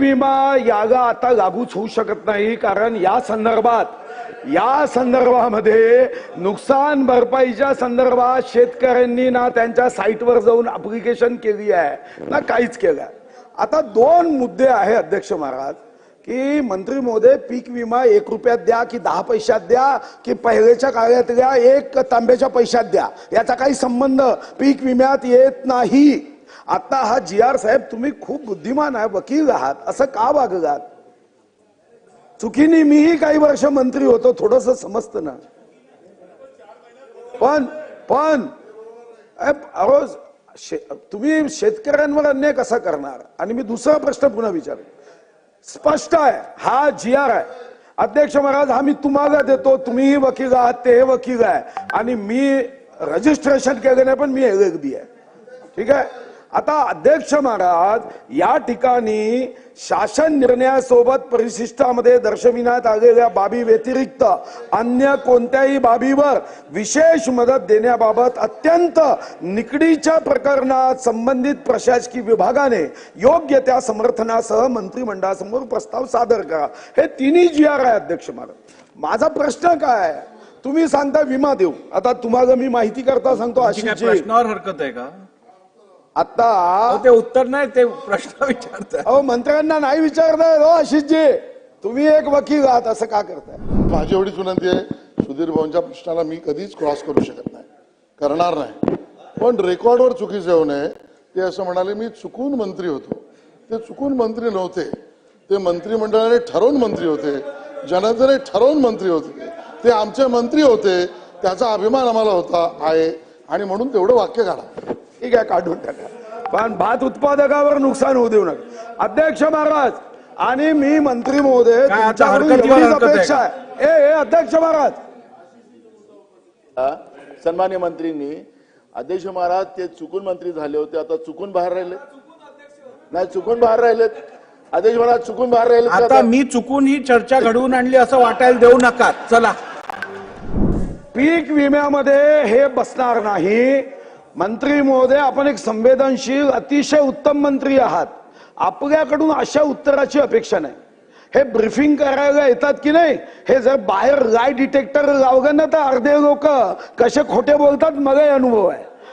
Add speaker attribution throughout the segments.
Speaker 1: विमा यागा आता लागूच होऊ शकत नाही कारण या संदर्भात या संदर्भामध्ये नुकसान भरपाईच्या संदर्भात शेतकऱ्यांनी ना त्यांच्या साईटवर जाऊन अप्लिकेशन केली आहे ना काहीच केलं आहे. आता दोन मुद्दे आहे अध्यक्ष महाराज की मंत्री महोदय पीक विमा एक रुपयात द्या की दहा पैशात द्या की पहिल्याच्या काळात द्या एक तांब्याच्या पैशात द्या याचा काही संबंध पीक विम्यात येत नाही आता हा जी आर साहेब तुम्ही खूप बुद्धिमान आहे वकील आहात. असं का वागलात चुकीने मीही काही वर्ष मंत्री होतो थोडस समजतं ना. पण पण अ, शे- तुम्ही शेतकऱ्यांवर अन्याय कसा करणार? आणि मी दुसरा प्रश्न पुन्हा विचार स्पष्ट आहे हा जी आर आहे. अध्यक्ष महाराज हा मी तुम्हाला देतो तुम्हीही वकील आहात ते वकील आहे. आणि मी रजिस्ट्रेशन केलं नाही पण मी एल आहे. ठीक आहे? आता अध्यक्ष महाराज या ठिकाणी शासन निर्णयासोबत परिशिष्टामध्ये दर्शविण्यात आलेल्या बाबी व्यतिरिक्त अन्य कोणत्याही बाबीवर विशेष मदत देण्याबाबत अत्यंत निकडीच्या प्रकरणात संबंधित प्रशासकीय विभागाने योग्य त्या समर्थनासह मंत्रिमंडळासमोर प्रस्ताव सादर करा. हे तिन्ही जी आर आहे अध्यक्ष महाराज. माझा प्रश्न काय? तुम्ही सांगता विमा देऊ. आता तुम्हाला मी माहिती करता सांगतो अशी
Speaker 2: प्रश्नावर हरकत आहे का?
Speaker 1: आता
Speaker 2: ते उत्तर नाही ते प्रश्न विचारताय.
Speaker 1: अहो मंत्र्यांना नाही विचारताय हो आशिषजी तुम्ही एक वकील आहात असं का करताय?
Speaker 3: माझी एवढीच विनंती आहे सुधीर भाऊंच्या प्रश्नाला मी कधीच क्रॉस करू शकत नाही. करणार नाही. पण रेकॉर्डवर चुकीचं येऊ नये ते असं म्हणाले मी चुकून मंत्री होतो. ते चुकून मंत्री नव्हते. ते मंत्रिमंडळाने ठरवून मंत्री होते. जनतेने ठरवून मंत्री होते. ते आमचे मंत्री होते. त्याचा अभिमान आम्हाला होता आहे. आणि म्हणून तेवढं वाक्य काढा.
Speaker 1: ठीक आहे काढून टाका. पण भात उत्पादकावर नुकसान होऊ देऊ नका. अध्यक्ष महाराज आणि मी मंत्री महोदय अपेक्षा? आहे. ए ए, अध्यक्ष महाराज.
Speaker 4: हा? सन्मान्य मंत्रींनी अध्यक्ष महाराज ते चुकून मंत्री झाले होते आता चुकून बाहेर राहिले. नाही चुकून बाहेर राहिलेत अध्यक्ष महाराज चुकून बाहेर राहिले
Speaker 2: आता मी चुकून ही चर्चा घडवून आणली असं वाटायला देऊ नका. चला.
Speaker 1: पीक विम्यामध्ये हे बसणार नाही. मंत्री महोदय आपण एक संवेदनशील अतिशय उत्तम मंत्री आहात. आपल्याकडून अशा उत्तराची अपेक्षा नाही. हे ब्रिफिंग करायला येतात की नाही हे जर बाहेर लाय डिटेक्टर लावलं ना तर अर्धे लोक कसे खोटे बोलतात मलाही अनुभव आहे.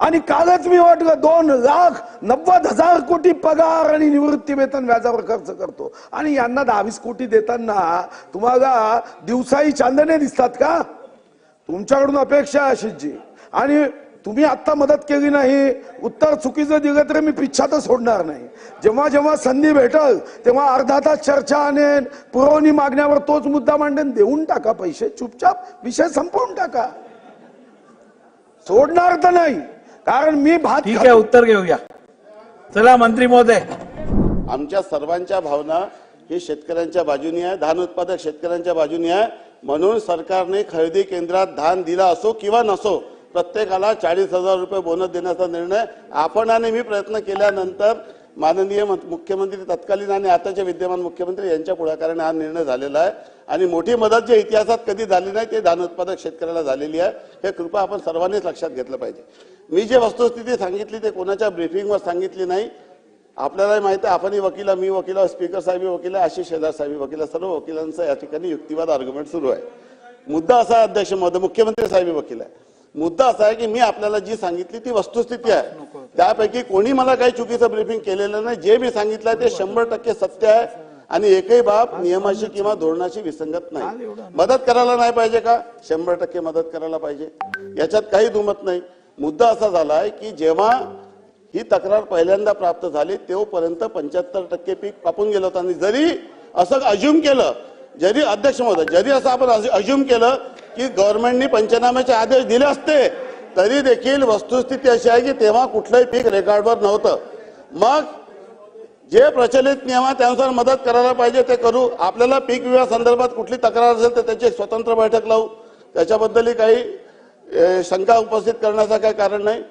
Speaker 1: आणि कालच मी वाटलं दोन लाख नव्वद हजार कोटी पगार आणि निवृत्ती वेतन व्याजावर खर्च करतो. आणि यांना दहावीस कोटी देताना तुम्हाला दिवसाही चांदणे दिसतात का? तुमच्याकडून अपेक्षा आहे अशीच आणि तुम्ही आत्ता मदत केली नाही उत्तर चुकीचं दिलं तरी मी पिच्छातच सोडणार नाही. जेव्हा जेव्हा संधी भेटल तेव्हा अर्धा तास चर्चा आणेन पुरवणी मागण्यावर तोच मुद्दा मांडेन देऊन टाका पैसे चुपचाप विषय संपवून टाका. सोडणार तर नाही. कारण मी भात
Speaker 2: ठीक आहे उत्तर घेऊया. चला मंत्री महोदय.
Speaker 4: आमच्या सर्वांच्या भावना ही शेतकऱ्यांच्या बाजूनी आहे धान उत्पादक शेतकऱ्यांच्या बाजूनी आहे. म्हणून सरकारने खरेदी केंद्रात धान दिला असो किंवा नसो प्रत्येकाला चाळीस हजार रुपये बोनस देण्याचा निर्णय आपण आणि मी प्रयत्न केल्यानंतर माननीय मुख्यमंत्री तत्कालीन आणि आताचे विद्यमान मुख्यमंत्री यांच्या पुढाकाराने हा निर्णय झालेला आहे. आणि मोठी मदत जे इतिहासात कधी झाली नाही ते धान उत्पादक शेतकऱ्याला झालेली आहे. हे कृपा आपण सर्वांनीच लक्षात घेतलं पाहिजे. मी जे वस्तुस्थिती सांगितली ते कोणाच्या ब्रीफिंगवर सांगितली नाही. आपल्याला माहिती आहे आपणही वकील मी वकील स्पीकर साहेब वकील आहे, आशिष शेजार साहेब वकील सर्व वकिलांचा या ठिकाणी युक्तिवाद आर्ग्युमेंट सुरू आहे. मुद्दा असा अध्यक्ष महोदय मुख्यमंत्री साहेब वकील आहे. मुद्दा असा आहे की मी आपल्याला जी सांगितली ती वस्तुस्थिती आहे. त्यापैकी कोणी मला काही चुकीचं ब्रीफिंग केलेलं नाही. जे मी सांगितलं ते शंभर टक्के सत्य आहे आणि एकही बाब नियमाशी किंवा धोरणाशी विसंगत नाही. मदत करायला नाही पाहिजे का? शंभर टक्के मदत करायला पाहिजे. याच्यात काही दुमत नाही. मुद्दा असा झाला आहे की जेव्हा ही तक्रार पहिल्यांदा प्राप्त झाली तेव्हापर्यंत पंच्याहत्तर टक्के पीक कापून गेलं होतं. आणि जरी असं अज्युम केलं जरी अध्यक्ष महोदय जरी असं आपण अज्युम केलं की गव्हर्नमेंटनी पंचनाम्याचे आदेश दिले असते तरी देखील वस्तुस्थिती अशी आहे की तेव्हा कुठलंही पीक रेकॉर्डवर नव्हतं. मग जे प्रचलित नियम आहे त्यानुसार मदत करायला पाहिजे ते करू. आपल्याला पीक विमा संदर्भात कुठली तक्रार असेल तर त्याची स्वतंत्र बैठक लावू. त्याच्याबद्दलही काही शंका उपस्थित करण्याचं काही कारण नाही.